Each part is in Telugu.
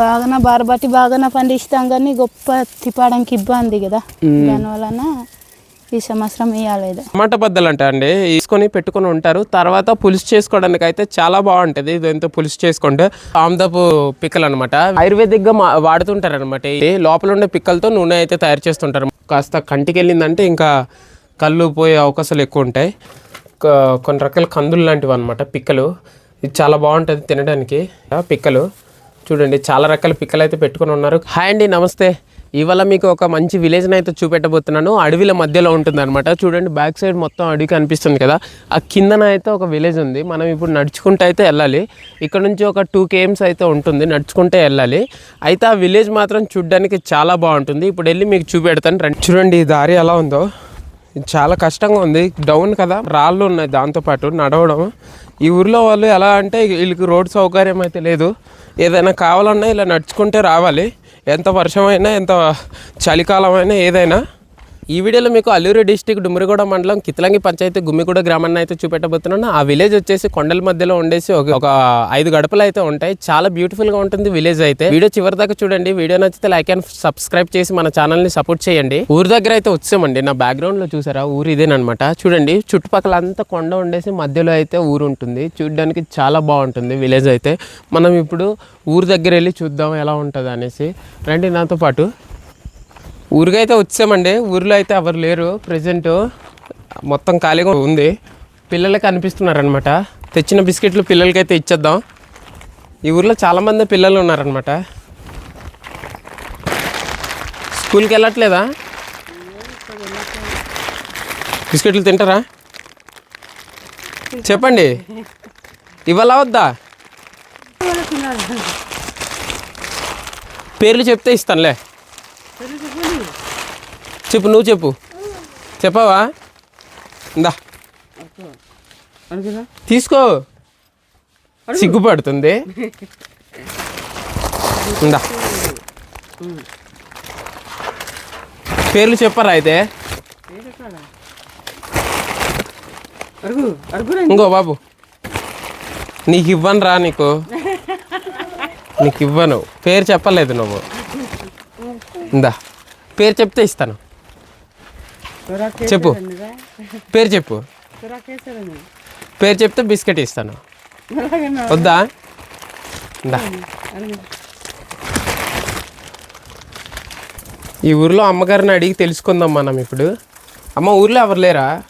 బాగానే బారబట్టి బాగానే పండిస్తాం కానీ గొప్ప తిప్పడానికి ఇబ్బంది కదా. దానివలన ఈ సంవత్సరం ఇవ్వలేదు టమాటా బద్దలు అంట అండి. తీసుకొని పెట్టుకొని ఉంటారు. తర్వాత పులుసు చేసుకోవడానికి అయితే చాలా బాగుంటది. ఇదంతా పులుసు చేసుకుంటే ఆమ్దపు పిక్కలు అనమాట ఆయుర్వేదిక్గా వాడుతుంటారు అనమాట లోపల ఉండే పిక్కలతో నూనె అయితే తయారు చేస్తుంటారు. కాస్త కంటికి వెళ్ళిందంటే ఇంకా కళ్ళు పోయే అవకాశాలు ఎక్కువ ఉంటాయి. కొన్ని రకాల కందులు లాంటివి అనమాట పిక్కలు. ఇది చాలా బాగుంటుంది తినడానికి. పిక్కలు. చూడండి చాలా రకాల పిక్కలు అయితే పెట్టుకొని ఉన్నారు. హాయ్ అండి నమస్తే. ఇవాళ మీకు ఒక మంచి విలేజ్ని అయితే చూపెట్టబోతున్నాను. అడవిల మధ్యలో ఉంటుంది అనమాట చూడండి బ్యాక్ సైడ్ మొత్తం అడవి కనిపిస్తుంది కదా. ఆ కిందన అయితే ఒక విలేజ్ ఉంది. మనం ఇప్పుడు నడుచుకుంటూ అయితే వెళ్ళాలి. ఇక్కడ నుంచి ఒక టూ కేఎమ్స్ అయితే ఉంటుంది నడుచుకుంటే వెళ్ళాలి. అయితే ఆ విలేజ్ మాత్రం చూడడానికి చాలా బాగుంటుంది. ఇప్పుడు వెళ్ళి మీకు చూపెడతాను. రండి. చూడండి ఈ దారి ఎలా ఉందో. చాలా కష్టంగా ఉంది. డౌన్ కదా రాళ్ళు ఉన్నాయి దాంతోపాటు నడవడం. ఈ ఊరిలో వాళ్ళు ఎలా అంటే వీళ్ళకి రోడ్ సౌకర్యం అయితే లేదు. ఏదైనా కావాలన్నా ఇలా నడుచుకుంటే రావాలి. ఎంత వర్షమైనా ఎంత చలికాలమైనా ఏదైనా ఈ వీడియోలో మీకు అల్లూరు డిస్టిక్ డుమ్మిరిగూడ మండలం కితలంగి పంచాయతీ గుమ్మిగూడ గ్రామాన్ని అయితే చూపెట్టబోతున్నాను. ఆ విలేజ్ వచ్చేసి కొండల మధ్యలో ఉండేసి ఒక ఐదు గడపలు అయితే ఉంటాయి. చాలా బ్యూటిఫుల్గా ఉంటుంది విలేజ్ అయితే. వీడియో చివరి దాకా చూడండి. వీడియో నచ్చితే లైక్ అండ్ సబ్స్క్రైబ్ చేసి మన ఛానల్ని సపోర్ట్ చేయండి. ఊరి దగ్గర అయితే వచ్చామండి. నా బ్యాక్గ్రౌండ్లో చూసారా? ఊరు ఇదేనమాట చూడండి. చుట్టుపక్కల అంతా కొండ ఉండేసి మధ్యలో అయితే ఊరు ఉంటుంది. చూడడానికి చాలా బాగుంటుంది విలేజ్ అయితే. మనం ఇప్పుడు ఊరు దగ్గర వెళ్ళి చూద్దాం ఎలా ఉంటుంది అనేసి రండి నాతో పాటు. ఊరికైతే వచ్చామండి. ఊరిలో అయితే ఎవరు లేరు. ప్రజెంట్ మొత్తం ఖాళీగా ఉంది. పిల్లలకి అనిపిస్తున్నారనమాట తెచ్చిన బిస్కెట్లు పిల్లలకైతే ఇచ్చేద్దాం. ఈ ఊర్లో చాలామంది పిల్లలు ఉన్నారనమాట స్కూల్కి వెళ్ళట్లేదా? బిస్కెట్లు తింటారా? చెప్పండి. ఇవాళ వద్దా? పేర్లు చెప్తే ఇస్తానులే. చెప్పు నువ్వు చెప్పు. చెప్పావా? ఇందా. తీసుకో. సిగ్గుపడుతుంది. ఇందా. పేర్లు చెప్పరా అయితే? ఇంకో బాబు. నీకు ఇవ్వను రా నీకు. నీకు ఇవ్వను. పేరు చెప్పలేదు నువ్వు. ఇందా. పేరు చెప్తే ఇస్తాను. చెప్పు. పేరు చెప్పు. పేరు చెప్తే బిస్కెట్ ఇస్తాను. వద్దా? ఈ ఊర్లో అమ్మగారిని అడిగి తెలుసుకుందాం మనం ఇప్పుడు. అమ్మ ఊర్లో ఎవరు లేరా?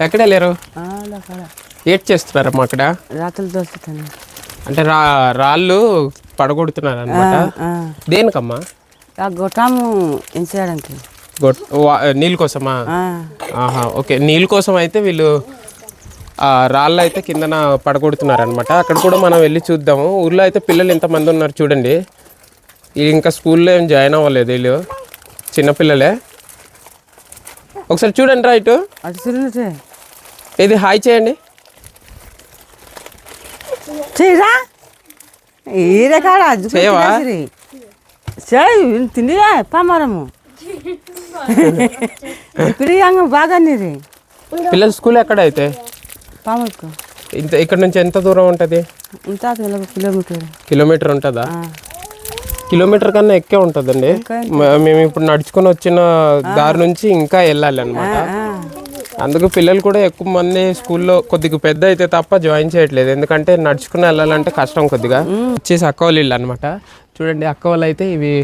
ఎక్కడే లేరు? ఏట్ చేస్తున్నారమ్మా అక్కడ? అంటే రా రాళ్ళు పడగొడుతున్నారు అనమాట దేనికమ్మా? నీళ్ళ కోసమా? ఆహా ఓకే. నీళ్ళ కోసం అయితే వీళ్ళు రాళ్ళు అయితే కిందన పడగొడుతున్నారు అనమాట అక్కడ కూడా మనం వెళ్ళి చూద్దాము. ఊర్లో అయితే పిల్లలు ఎంతమంది ఉన్నారు చూడండి. ఇంకా స్కూల్లో ఏం జాయిన్ అవ్వలేదు వీళ్ళు. చిన్నపిల్లలే ఒకసారి చూడండి రా ఇటు. ఇది హాయ్ చేయండి. చేయవా? చేయి తిండిరా ఇప్పుడు నీది పిల్లల స్కూల్ ఎక్కడ అయితే పాముకు ఇంత ఇక్కడ నుంచి ఎంత దూరం ఉంటుంది? కిలోమీటర్. కిలోమీటర్ ఉంటుందా? కిలోమీటర్ కన్నా ఎక్కువ ఉంటుందండి. మేము ఇప్పుడు నడుచుకొని వచ్చిన దారి నుంచి ఇంకా వెళ్ళాలి అనమాట అందుకు పిల్లలు కూడా ఎక్కువ మంది స్కూల్లో కొద్దిగా పెద్ద అయితే తప్ప జాయిన్ చేయట్లేదు. ఎందుకంటే నడుచుకుని వెళ్ళాలంటే కష్టం కొద్దిగా. వచ్చేసి అక్క వాళ్ళు అనమాట చూడండి అక్క వాళ్ళు అయితే ఇవి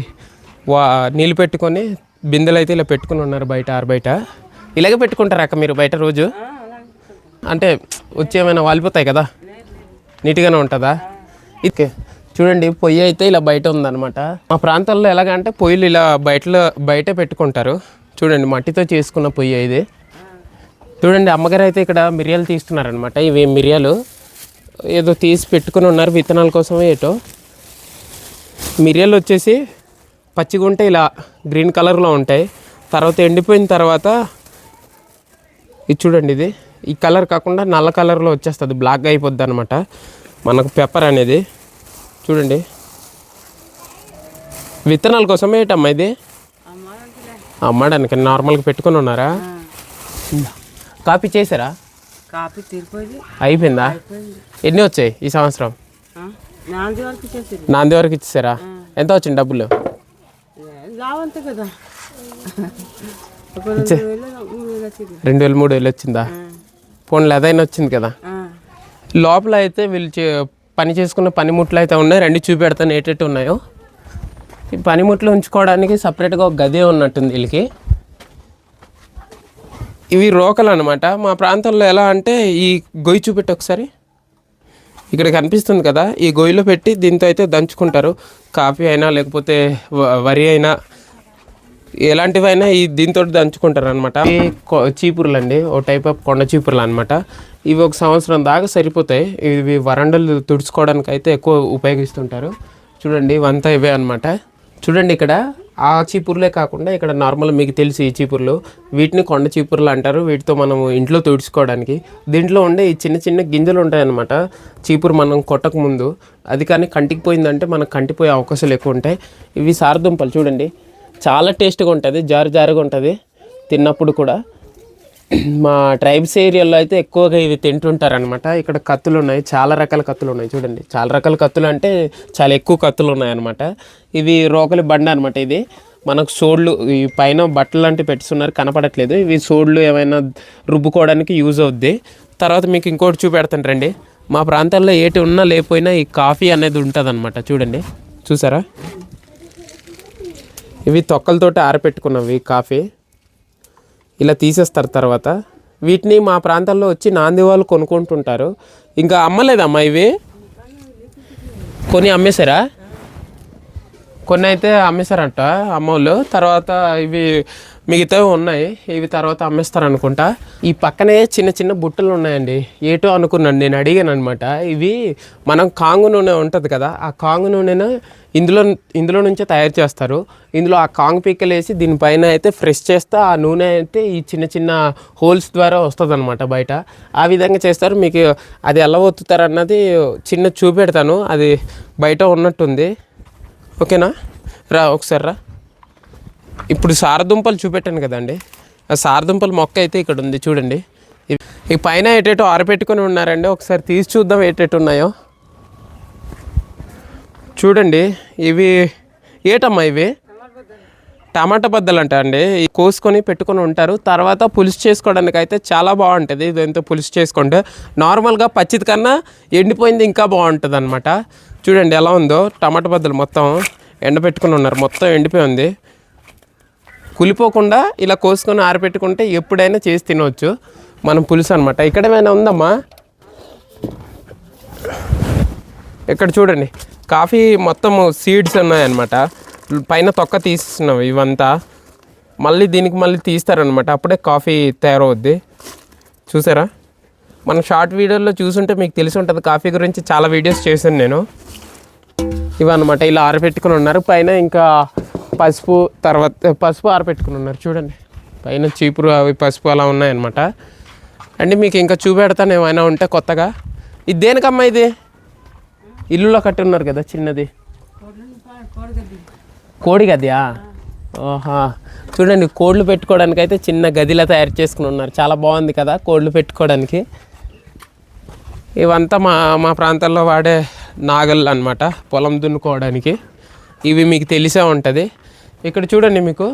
వా నీళ్ళు పెట్టుకొని బిందెలు అయితే ఇలా పెట్టుకుని ఉన్నారు బయట ఆరు బయట. ఇలాగే పెట్టుకుంటారు అక్క మీరు బయట రోజు? అంటే వచ్చి ఏమైనా వాలిపోతాయి కదా? నీట్గానే ఉంటుందా? ఓకే చూడండి పొయ్యి అయితే ఇలా బయట ఉందన్నమాట. మా ప్రాంతాల్లో ఎలాగంటే పొయ్యిలు ఇలా బయటలో బయట పెట్టుకుంటారు. చూడండి మట్టితో చేసుకున్న పొయ్యి ఇది. చూడండి అమ్మగారు అయితే ఇక్కడ మిరియాలు తీస్తున్నారనమాట ఇవి మిరియాలు. ఏదో తీసి పెట్టుకుని ఉన్నారు విత్తనాల కోసమే ఏటో. మిరియాలు వచ్చేసి పచ్చిగా ఉంటే ఇలా గ్రీన్ కలర్లో ఉంటాయి. తర్వాత ఎండిపోయిన తర్వాత ఇది చూడండి ఇది. ఈ కలర్ కాకుండా నల్ల కలర్లో వచ్చేస్తుంది. బ్లాక్గా అయిపోద్ది అనమాట మనకు పెప్పర్ అనేది. చూడండి. విత్తనాల కోసమే ఏటమ్మా ఇది? అమ్మడానికి నార్మల్గా పెట్టుకొని ఉన్నారా? కాపీ చేశారా? కాపీ తీరిపోయింది. అయిపోయిందా? ఎన్ని వచ్చాయి ఈ సంవత్సరం? నాంది వరకు ఇచ్చేసారా? ఎంత వచ్చింది డబ్బులు? లావంతే కదా. రెండు వేలు మూడు వేలు వచ్చింది. ఫోన్లో అదైనా వచ్చింది కదా. లోపల అయితే వీళ్ళు చే- పని చేసుకున్న పనిముట్లు అయితే ఉన్నాయి. రెండు చూపెడతాను ఏటెట్టు ఉన్నాయో. ఈ పనిముట్లు ఉంచుకోవడానికి సపరేట్గా ఒక గదే ఉన్నట్టుంది వీళ్ళకి. ఇవి రోకలు అనమాట మా ప్రాంతంలో ఎలా అంటే ఈ గొయ్యి చూపెట్టి ఒకసారి. ఇక్కడ కనిపిస్తుంది కదా ఈ గొయ్యిలో పెట్టి దీంతో అయితే దంచుకుంటారు. కాఫీ అయినా లేకపోతే వరి అయినా ఎలాంటివైనా ఈ దీంతో దంచుకుంటారు అనమాట చీపుర్లు అండి ఓ టైప్ ఆఫ్ కొండ చీపుర్లు అనమాట ఇవి ఒక సంవత్సరం దాకా సరిపోతాయి. ఇవి వరండలు తుడుచుకోవడానికి అయితే ఎక్కువ ఉపయోగిస్తుంటారు. చూడండి వంతా ఇవే అనమాట చూడండి ఇక్కడ ఆ చీపుర్లే కాకుండా ఇక్కడ నార్మల్ మీకు తెలిసి ఈ చీపుర్లు. వీటిని కొండ చీపుర్లు అంటారు. వీటితో మనం ఇంట్లో తుడుచుకోవడానికి. దీంట్లో ఉండే ఈ చిన్న చిన్న గింజలు ఉంటాయన్నమాట. చీపురు మనం కొట్టక ముందు అది కానీ కంటికి పోయిందంటే మనకు కంటిపోయే అవకాశాలు ఎక్కువ ఉంటాయి. ఇవి సారదుంపలు చూడండి. చాలా టేస్ట్గా ఉంటుంది జారు జారుగా ఉంటుంది తిన్నప్పుడు కూడా. మా ట్రైబ్స్ ఏరియాలో అయితే ఎక్కువగా ఇవి తింటుంటారనమాట ఇక్కడ కత్తులు ఉన్నాయి చాలా రకాల కత్తులు ఉన్నాయి చూడండి. చాలా రకాల కత్తులు అంటే చాలా ఎక్కువ కత్తులు ఉన్నాయన్నమాట ఇవి రోకలి బండ అనమాట ఇది. మనకు సోడ్లు ఈ పైన బట్టలు లాంటివి పెట్టుతున్నారు కనపడట్లేదు. ఇవి సోడ్లు ఏమైనా రుబ్బుకోవడానికి యూజ్ అవుద్ది. తర్వాత మీకు ఇంకోటి చూపెడతాను రండి. మా ప్రాంతాల్లో ఏటి ఉన్నా లేకపోయినా ఈ కాఫీ అనేది ఉంటుంది చూడండి. చూసారా? ఇవి తొక్కలతోటి ఆరపెట్టుకున్నవి కాఫీ. ఇలా తీసేస్తారు తర్వాత. వీటిని మా ప్రాంతాల్లో వచ్చి నాంది వాళ్ళు కొనుక్కుంటుంటారు. ఇంకా అమ్మలేదమ్మా ఇవి? కొన్ని అమ్మేశారా? కొన్ని అయితే అమ్మేశారంట అమ్మోళ్ళు. తర్వాత ఇవి మిగతావి ఉన్నాయి. ఇవి తర్వాత అమ్మేస్తారు అనుకుంటా ఈ పక్కనే చిన్న చిన్న బుట్టలు ఉన్నాయండి. ఏటో అనుకున్నాను నేను అడిగాను అనమాట ఇవి మనం కాంగు నూనె ఉంటుంది కదా ఆ కాంగు నూనెను ఇందులో ఇందులో నుంచే తయారు చేస్తారు. ఇందులో ఆ కాంగ్ పిక్కలు వేసి దీనిపైన అయితే ఫ్రెష్ చేస్తే ఆ నూనె అయితే ఈ చిన్న చిన్న హోల్స్ ద్వారా వస్తుంది బయట. ఆ విధంగా చేస్తారు. మీకు అది ఎలా ఒత్తుతారు అన్నది చిన్న చూపెడతాను. అది బయట ఉన్నట్టుంది. ఓకేనా? రా ఒకసారి రా. ఇప్పుడు సారదుంపలు చూపెట్టాను కదండి. ఆ సారదుంపల మొక్క అయితే ఇక్కడ ఉంది చూడండి. ఈ పైన ఏటేటో ఆరపెట్టుకొని ఉన్నారండి. ఒకసారి తీసి చూద్దాం ఏటేటు ఉన్నాయో. చూడండి ఇవి ఏటమ్మా ఇవి? టమాటా బద్దలు అంట అండి. ఇవి కోసుకొని పెట్టుకొని ఉంటారు. తర్వాత పులుసు చేసుకోవడానికి అయితే చాలా బాగుంటుంది. ఇదంతా పులుసు చేసుకుంటే నార్మల్గా పచ్చిది కన్నా ఎండిపోయింది ఇంకా బాగుంటుంది అనమాట చూడండి ఎలా ఉందో. టమాటా బద్దలు మొత్తం ఎండబెట్టుకుని ఉన్నారు. మొత్తం ఎండిపోయి ఉంది. కులిపోకుండా ఇలా కోసుకొని ఆరబెట్టుకుంటే ఎప్పుడైనా చేసి తినవచ్చు మనం పులుసు అనమాట ఇక్కడ ఏమైనా ఉందమ్మా? ఇక్కడ చూడండి. కాఫీ మొత్తం సీడ్స్ ఉన్నాయన్నమాట. పైన తొక్క తీస్తున్నాం ఇవంతా. మళ్ళీ దీనికి మళ్ళీ తీస్తారనమాట అప్పుడే కాఫీ తయారవుద్ది. చూసారా? మనం షార్ట్ వీడియోలో చూసుంటే మీకు తెలిసి ఉంటుంది. కాఫీ గురించి చాలా వీడియోస్ చేశాను నేను. ఇవన్నమాట. ఇలా ఆరబెట్టుకుని ఉన్నారు. పైన ఇంకా పసుపు తర్వాత పసుపు ఆరబెట్టుకుని ఉన్నారు. చూడండి. పైన చీపురు అవి పసుపు అలా ఉన్నాయన్నమాట. అండి మీకు ఇంకా చూపెడతాను. ఏమైనా ఉంటే కొత్తగా. ఇది దేనికమ్మా ఇది? ఇల్లులో కట్టి ఉన్నారు కదా చిన్నది. కోడి గదియా ఓహా. చూడండి కోళ్ళు పెట్టుకోవడానికి అయితే చిన్న గదిలా తయారు చేసుకుని ఉన్నారు. చాలా బాగుంది కదా కోళ్ళు పెట్టుకోవడానికి. ఇవంతా మా మా ప్రాంతాల్లో వాడే నాగళ్ళు అనమాట పొలం దున్నుకోవడానికి. ఇవి మీకు తెలిసే ఉంటుంది. ఇక్కడ చూడండి మీకు.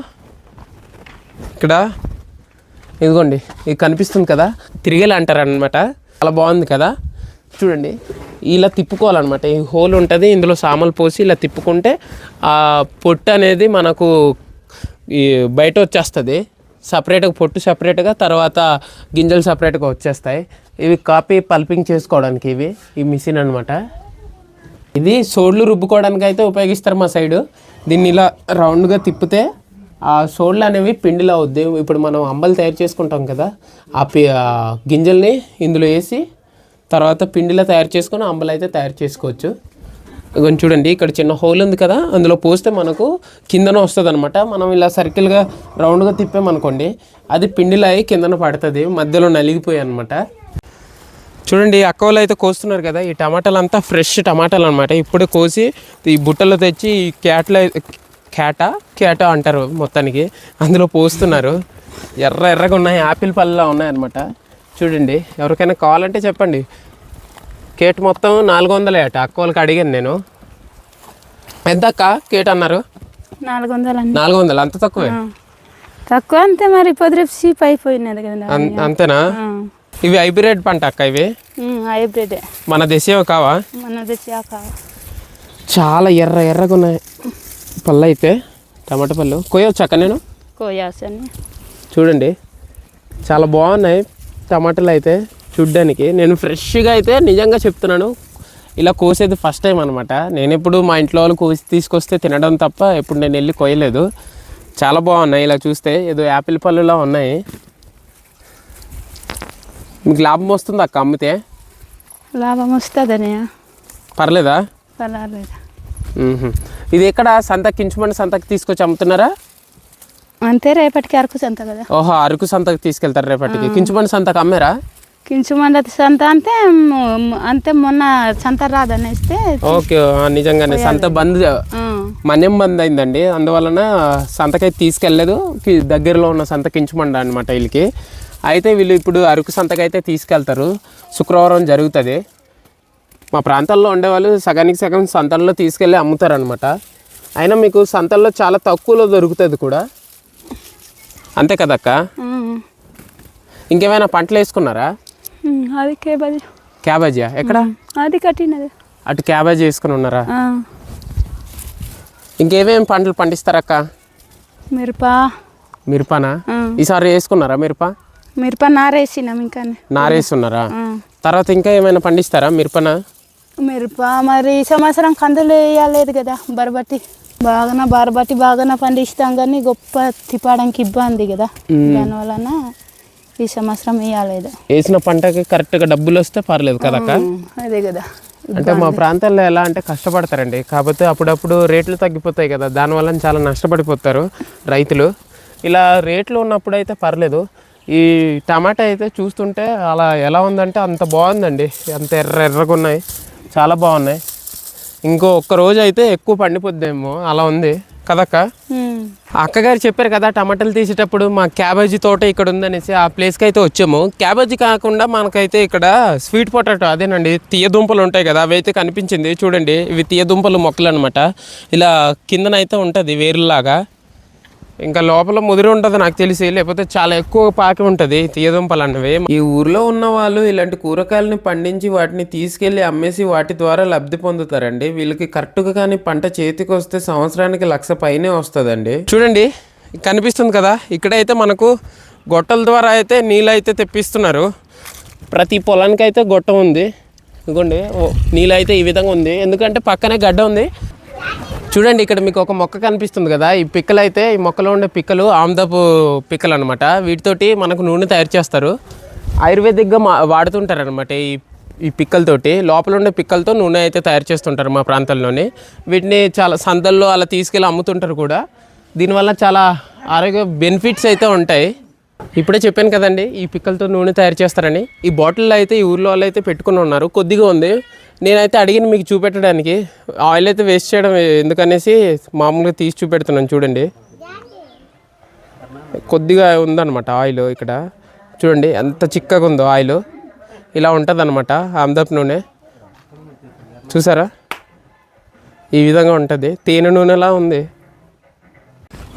ఇక్కడ. ఇదిగోండి ఇది కనిపిస్తుంది కదా? తిరిగేలా అంటారు చాలా బాగుంది కదా? చూడండి ఇలా తిప్పుకోవాలన్నమాట. ఈ హోల్ ఉంటుంది ఇందులో సామలు పోసి ఇలా తిప్పుకుంటే ఆ పొట్టు అనేది మనకు ఈ బయట వచ్చేస్తుంది. సపరేట్గా పొట్టు సపరేట్గా తర్వాత గింజలు సపరేట్గా వచ్చేస్తాయి. ఇవి కాపీ పల్పింగ్ చేసుకోవడానికి ఇవి ఈ మిషన్ అనమాట ఇది సోడ్లు రుబ్బుకోవడానికి అయితే ఉపయోగిస్తారు మా సైడు. దీన్ని ఇలా రౌండ్గా తిప్పితే ఆ సోళ్ళు అనేవి పిండిలో అవుద్ది. ఇప్పుడు మనం అంబలు తయారు చేసుకుంటాం కదా ఆ పి గింజల్ని ఇందులో వేసి తర్వాత పిండిలో తయారు చేసుకొని అంబలు అయితే తయారు చేసుకోవచ్చు. కొంచెం చూడండి ఇక్కడ చిన్న హోల్ ఉంది కదా అందులో పోస్తే మనకు కిందన వస్తుంది అనమాట మనం ఇలా సర్కిల్గా రౌండ్గా తిప్పామనుకోండి అది పిండిలో అయి కిందన పడుతుంది మధ్యలో నలిగిపోయాయి అనమాట చూడండి ఈ అక్క వాళ్ళు అయితే కోస్తున్నారు కదా ఈ టమాటాలు అంతా ఫ్రెష్ టమాటాలు అనమాట ఇప్పుడే కోసి ఈ బుట్టలో తెచ్చి ఈ క్యాట్లో క్యాటా? క్యాటా అంటారు మొత్తానికి. అందులో పోస్తున్నారు. ఎర్ర ఎర్రగా ఉన్నాయి యాపిల్ పళ్ళలా ఉన్నాయి అనమాట చూడండి ఎవరికైనా కావాలంటే చెప్పండి. కేట్ మొత్తం నాలుగు వందలే అట అక్క వాళ్ళకి అడిగాను నేను. అక్క కేట్ అన్నారు? నాలుగు వందలండి నాలుగు వందలు అంత తక్కువే. తక్కువ అంతే మరి ఇప్పుడు రేపు చీప్ అయిపోయినది కదా అంతేనా. ఇవి హైబ్రిడ్ పంట అక్క ఇవి? హైబ్రిడే. మన దేశీయ కావా? మనది శాఖ చాలా ఎర్ర ఎర్రగా ఉన్నాయి. పళ్ళు అయితే టమాటా పళ్ళు. కోయొచ్చు అక్క నేను? కోయాస్ అని చూడండి. చాలా బాగున్నాయి టమాటాలు అయితే చూడ్డానికి. నేను ఫ్రెష్గా అయితే నిజంగా చెప్తున్నాను. ఇలా కోసేది ఫస్ట్ టైం అనమాట నేను ఎప్పుడు మా ఇంట్లో వాళ్ళు కోసి తీసుకొస్తే తినడం తప్ప ఎప్పుడు నేను వెళ్ళి కోయలేదు చాలా బాగున్నాయి ఇలా చూస్తే. ఏదో యాపిల్ పళ్ళులా ఉన్నాయి. మీకు లాభం వస్తుంది అక్క అమ్మితే? లాభం వస్తుందని పర్లేదా. ఇది ఎక్కడ? సంతకి కించుమండి సంతకి తీసుకొచ్చి అమ్ముతున్నారా? అంతే రేపటికి అరకు సంత కదా. ఓహో అరకు సంతకి తీసుకెళ్తారు రేపటికి. కించుమండి సంతకి అమ్మారా? కించు మండతి సంత అంటే అంతే మొన్న సంత రాదని ఇస్తే ఓకే నిజంగానే. సంత బంద్ మన్యం బంద్ అయిందండి. అందువలన సంతకైతే తీసుకెళ్ళలేదు. కి- దగ్గరలో ఉన్న సంత కించమండ అనమాట వీళ్ళకి. అయితే వీళ్ళు ఇప్పుడు అరకు సంతకైతే తీసుకెళ్తారు. శుక్రవారం జరుగుతుంది. మా ప్రాంతాల్లో ఉండేవాళ్ళు సగానికి సగం సంతల్లో తీసుకెళ్ళి అమ్ముతారనమాట అయినా మీకు సంతల్లో చాలా తక్కువలో దొరుకుతుంది కూడా. అంతే కదక్క? ఇంకేమైనా పంటలు వేసుకున్నారా? అది కేబది క్యాబేజీయా? ఎక్కడ? అది కట్టినది. అటు క్యాబేజీ వేసుకుని ఉన్నారా? ఇంకేమేమి పంటలు పండిస్తారక్క? మిరప. మిరపనా? ఈసారి వేసుకున్నారా మిరప? మిరప నారేసినాం ఇంకా. నారేస్తున్నారా తర్వాత ఇంకా ఏమైనా పండిస్తారా మిరపన? మిరప మరి ఈ సంవత్సరం కందులు వేయలేదు కదా బరబట్టి. బాగాన బరబట్టి బాగాన పండిస్తాం కానీ గొప్ప తిప్పడానికి ఇబ్బంది కదా. దానివలన ఈ సంవత్సరం వేయలేదు. వేసిన పంటకి కరెక్ట్గా డబ్బులు వస్తే పర్లేదు కదక్క అదే కదా. అంటే మా ప్రాంతాల్లో ఎలా అంటే కష్టపడతారండి. కాకపోతే అప్పుడప్పుడు రేట్లు తగ్గిపోతాయి కదా. దానివల్ల చాలా నష్టపడిపోతారు రైతులు. ఇలా రేట్లు ఉన్నప్పుడు అయితే పర్లేదు. ఈ టమాటా అయితే చూస్తుంటే అలా ఎలా ఉందంటే అంత బాగుందండి. అంత ఎర్ర ఎర్రగా ఉన్నాయి. చాలా బాగున్నాయి. ఇంకో ఒక్క రోజు అయితే ఎక్కువ పండిపోద్దేమో. అలా ఉంది. కదక్క. అక్కగారు చెప్పారు కదా టమాటాలు తీసేటప్పుడు మా క్యాబేజీ తోట ఇక్కడ ఉందనేసి ఆ ప్లేస్కి అయితే వచ్చాము. క్యాబేజీ కాకుండా మనకైతే ఇక్కడ స్వీట్ పొటాటో అదేనండి. తీయ దుంపలు ఉంటాయి కదా అవి అయితే కనిపించింది. చూడండి ఇవి తీయ దుంపలు మొక్కలు అనమాట ఇలా కిందనైతే ఉంటుంది వేరులాగా ఇంకా లోపల ముదిరి ఉంటుంది నాకు తెలిసి. లేకపోతే చాలా ఎక్కువ పాకి ఉంటుంది తీయదుంపలు అన్నవి. ఈ ఊర్లో ఉన్న వాళ్ళు ఇలాంటి కూరగాయలని పండించి వాటిని తీసుకెళ్ళి అమ్మేసి వాటి ద్వారా లబ్ధి పొందుతారండి. వీళ్ళకి కరెక్ట్గా కానీ పంట చేతికి వస్తే సంవత్సరానికి లక్ష పైనే వస్తుందండి. చూడండి కనిపిస్తుంది కదా ఇక్కడైతే మనకు గొట్టల ద్వారా అయితే నీళ్ళు అయితే తెప్పిస్తున్నారు. ప్రతి పొలానికి అయితే గొట్టం ఉంది. ఇదిగోండి నీళ్ళు అయితే ఈ విధంగా ఉంది. ఎందుకంటే పక్కనే గడ్డ ఉంది. చూడండి ఇక్కడ మీకు ఒక మొక్క కనిపిస్తుంది కదా ఈ పిక్కలు అయితే ఈ మొక్కలో ఉండే పిక్కలు ఆమ్దపు పిక్కలు అనమాట వీటితోటి మనకు నూనె తయారు చేస్తారు. ఆయుర్వేదిక్గా మా వాడుతుంటారు అనమాట ఈ ఈ పిక్కలతోటి. లోపల ఉండే పిక్కలతో నూనె అయితే తయారు చేస్తుంటారు మా ప్రాంతంలోని. వీటిని చాలా సంతల్లో అలా తీసుకెళ్ళి అమ్ముతుంటారు కూడా. దీనివల్ల చాలా ఆరోగ్య బెనిఫిట్స్ అయితే ఉంటాయి. ఇప్పుడే చెప్పాను కదండి ఈ పిక్కలతో నూనె తయారు చేస్తారని. ఈ బాటిల్లో అయితే ఈ ఊర్లో వాళ్ళు అయితే పెట్టుకుని ఉన్నారు. కొద్దిగా ఉంది. నేనైతే అడిగిన మీకు చూపెట్టడానికి ఆయిల్ అయితే వేస్ట్ చేయడం ఎందుకనేసి మామూలుగా తీసి చూపెడుతున్నాను చూడండి. కొద్దిగా ఉందన్నమాట ఆయిల్ ఇక్కడ. చూడండి ఎంత చిక్కగా ఉందో ఆయిల్. ఇలా ఉంటుంది అనమాట ఆమ్దప్ నూనె. చూసారా? ఈ విధంగా ఉంటుంది. తేనె నూనెలా ఉంది?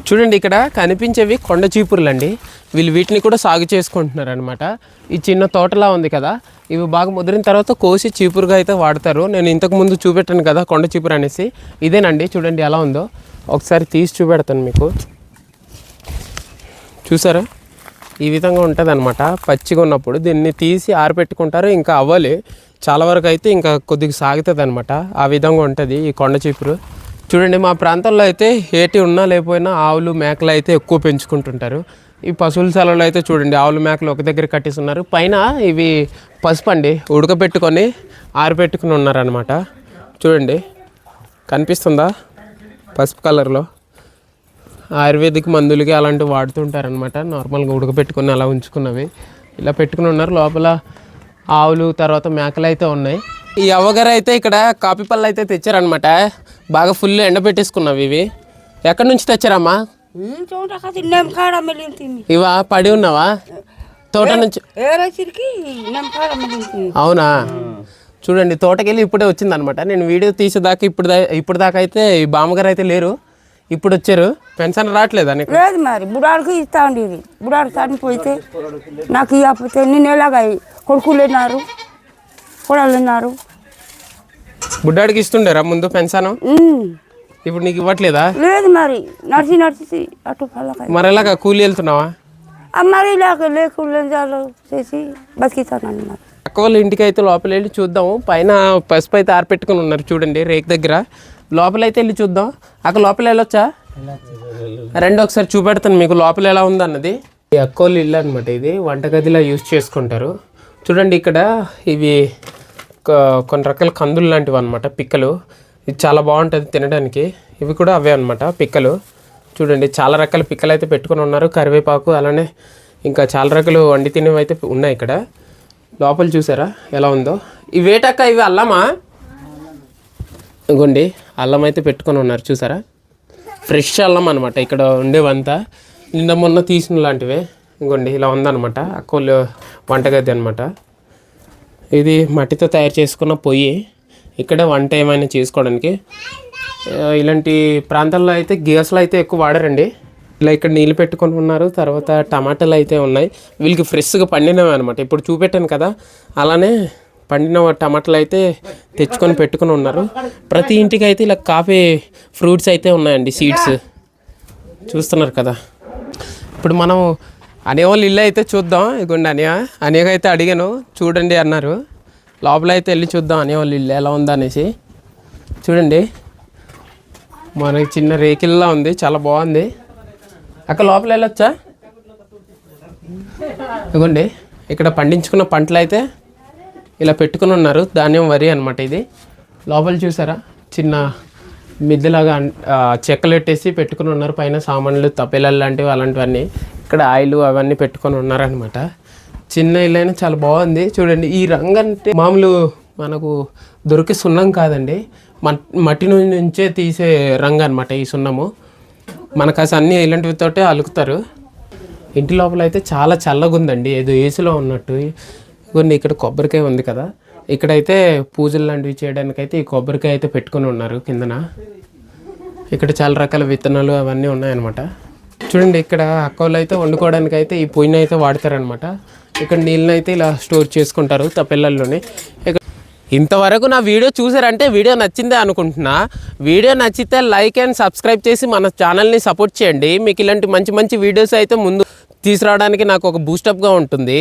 చూడండి ఇక్కడ కనిపించేవి కొండ చీపుర్లు అండి వీళ్ళు వీటిని కూడా సాగు చేసుకుంటున్నారు అనమాట ఈ చిన్న తోటలా ఉంది కదా. ఇవి బాగా ముదిరిన తర్వాత కోసి చీపురుగా అయితే వాడతారు. నేను ఇంతకు ముందు చూపెట్టాను కదా కొండ చీపురు అనేసి. ఇదేనండి చూడండి ఎలా ఉందో. ఒకసారి తీసి చూపెడతాను మీకు. చూసారా? ఈ విధంగా ఉంటుంది అనమాట పచ్చిగా ఉన్నప్పుడు దీన్ని తీసి ఆరబెట్టుకుంటారు ఇంకా అవ్వాలి. చాలా వరకు అయితే ఇంకా కొద్దిగా సాగుతుంది అనమాట ఆ విధంగా ఉంటుంది ఈ కొండ చీపురు. చూడండి మా ప్రాంతంలో అయితే ఏటి ఉన్నా లేకపోయినా ఆవులు మేకలు అయితే ఎక్కువ పెంచుకుంటుంటారు. ఈ పశువుల సెలవులు అయితే చూడండి ఆవులు మేకలు ఒక దగ్గర కట్టేస్తున్నారు. పైన ఇవి పసుపు అండి ఉడకబెట్టుకొని ఆరిపెట్టుకుని ఉన్నారనమాట చూడండి కనిపిస్తుందా? పసుపు కలర్లో. ఆయుర్వేదిక్ మందులకి అలాంటివి వాడుతుంటారనమాట నార్మల్గా ఉడకబెట్టుకొని అలా ఉంచుకున్నవి. ఇలా పెట్టుకుని ఉన్నారు. లోపల ఆవులు తర్వాత మేకలు అయితే ఉన్నాయి. ఈ అవ్వగారు అయితే ఇక్కడ కాపీ పళ్ళు అయితే తెచ్చారనమాట బాగా ఫుల్ ఎండ పెట్టేసుకున్నవి ఇవి. ఎక్కడి నుంచి తెచ్చారమ్మా? ఇవా పడి ఉన్నావా? తోట నుంచి అవునా? చూడండి తోటకెళ్ళి ఇప్పుడే వచ్చిందనమాట. నేను వీడియో తీసేదాకా ఇప్పుడు ఇప్పుడు దాకా అయితే ఈ బామ్మగారు అయితే లేరు. ఇప్పుడు వచ్చారు. పెన్షన్ రావట్లేదా నీకు? లేదు మరి బుడాడికి ఇస్తా ఉండేది బుడాడు చనిపోతే నాకు ఇవ్వకపోతే నేను ఎలాగ కొడుకులు ఉన్నారు కొడలు ఉన్నారు బుడ్డాడికి ఇస్తుండేరా ముందు పెన్షన్ ఉమ్. ఇప్పుడు నీకు ఇవ్వట్లేదా? లేదు మరి నడిచి నడిచి అటు మరి ఎలాగా కూలి వెళ్తున్నావా? మరి ఇలాగ లేకుండా చేసి బతికిస్తాను మరి. అక్క వాళ్ళ ఇంటికి అయితే లోపల వెళ్ళి చూద్దాం పైన పసుపు అయితే ఆరపెట్టుకుని ఉన్నారు చూడండి రేక్ దగ్గర. లోపల అయితే వెళ్ళి చూద్దాం. అక్క లోపల వెళ్ళొచ్చా? రెండు ఒకసారి చూపెడతాను మీకు లోపల ఎలా ఉంది అన్నది ఈ అక్క వాళ్ళ ఇల్లు అనమాట ఇది వంటగదిలా యూజ్ చేసుకుంటారు. చూడండి ఇక్కడ ఇవి కొన్ని రకాల కందులు లాంటివి అనమాట పిక్కలు. ఇది చాలా బాగుంటుంది తినడానికి. ఇవి కూడా అవే అనమాట పిక్కలు. చూడండి చాలా రకాల పిక్కలు అయితే పెట్టుకొని ఉన్నారు. కరివేపాకు అలానే ఇంకా చాలా రకాలు వండి తినేవి అయితే ఉన్నాయి ఇక్కడ. లోపల చూసారా ఎలా ఉందో? ఇవేటక్క ఇవి అల్లమా? ఇగోండి అల్లం అయితే పెట్టుకొని ఉన్నారు చూసారా? ఫ్రెష్ అల్లం అనమాట ఇక్కడ ఉండేవంతా. నిన్న మొన్న తీసిన లాంటివే. ఇంకోండి ఇలా ఉందన్నమాట అక్కలు వంటగది అనమాట ఇది మట్టితో తయారు చేసుకున్న పొయ్యి. ఇక్కడ వంట ఏమైనా చేసుకోవడానికి. ఇలాంటి ప్రాంతాల్లో అయితే గ్యాస్లు అయితే ఎక్కువ వాడరండి. ఇలా ఇక్కడ నీళ్ళు పెట్టుకొని ఉన్నారు. తర్వాత టమాటాలు అయితే ఉన్నాయి. వీళ్ళకి ఫ్రెష్గా పండినవి అనమాట ఇప్పుడు చూపెట్టాను కదా. అలానే పండిన టమాటాలు అయితే తెచ్చుకొని పెట్టుకొని ఉన్నారు. ప్రతి ఇంటికి అయితే ఇలా కాఫీ ఫ్రూట్స్ అయితే ఉన్నాయండి సీడ్స్. చూస్తున్నారు కదా. ఇప్పుడు మనం అనే వాళ్ళు ఇల్లు అయితే చూద్దాం. ఇదిగోండి అనియ. అనేక అయితే అడిగాను చూడండి అన్నారు. లోపల అయితే వెళ్ళి చూద్దాం అనేవాళ్ళ ఇల్లు ఎలా ఉందనేసి. చూడండి. మనకి చిన్న రేకిల్లా ఉంది చాలా బాగుంది. అక్కడ లోపల వెళ్ళొచ్చా? ఇదిగోండి. ఇక్కడ పండించుకున్న పంటలు అయితే ఇలా పెట్టుకుని ఉన్నారు. ధాన్యం వరి అనమాట ఇది. లోపల చూసారా? చిన్న మిద్దెలాగా చెక్కలెట్టేసి చెక్కలు పెట్టేసి పెట్టుకుని ఉన్నారు. పైన సామాన్లు తప్పేలాలు లాంటివి అలాంటివన్నీ. ఇక్కడ ఆయిల్ అవన్నీ పెట్టుకొని ఉన్నారనమాట చిన్న ఇల్లు అయినా చాలా బాగుంది. చూడండి ఈ రంగు అంటే మామూలు మనకు దొరికే సున్నం కాదండి. మట్టి నుంచే తీసే రంగు అనమాట ఈ సున్నము. మనకు అసలు అన్నీ ఇలాంటివితోటే అలుకుతారు. ఇంటి లోపల అయితే చాలా చల్లగా ఉందండి ఏదో ఏసీలో ఉన్నట్టు. కొన్ని ఇక్కడ కొబ్బరికాయ ఉంది కదా. ఇక్కడైతే పూజలు లాంటివి చేయడానికి అయితే ఈ కొబ్బరికాయ అయితే పెట్టుకొని ఉన్నారు కిందన. ఇక్కడ చాలా రకాల విత్తనాలు అవన్నీ ఉన్నాయన్నమాట. చూడండి ఇక్కడ అక్కలు అయితే వండుకోవడానికి అయితే ఈ పొయ్యిని అయితే వాడతారనమాట ఇక్కడ నీళ్ళని అయితే ఇలా స్టోర్ చేసుకుంటారు పిల్లల్లోనే. ఇక్కడ ఇంతవరకు నా వీడియో చూసారంటే వీడియో నచ్చిందే అనుకుంటున్నా. వీడియో నచ్చితే లైక్ అండ్ సబ్స్క్రైబ్ చేసి మన ఛానల్ని సపోర్ట్ చేయండి. మీకు ఇలాంటి మంచి మంచి వీడియోస్ అయితే ముందు తీసుకురావడానికి నాకు ఒక బూస్టప్గా ఉంటుంది.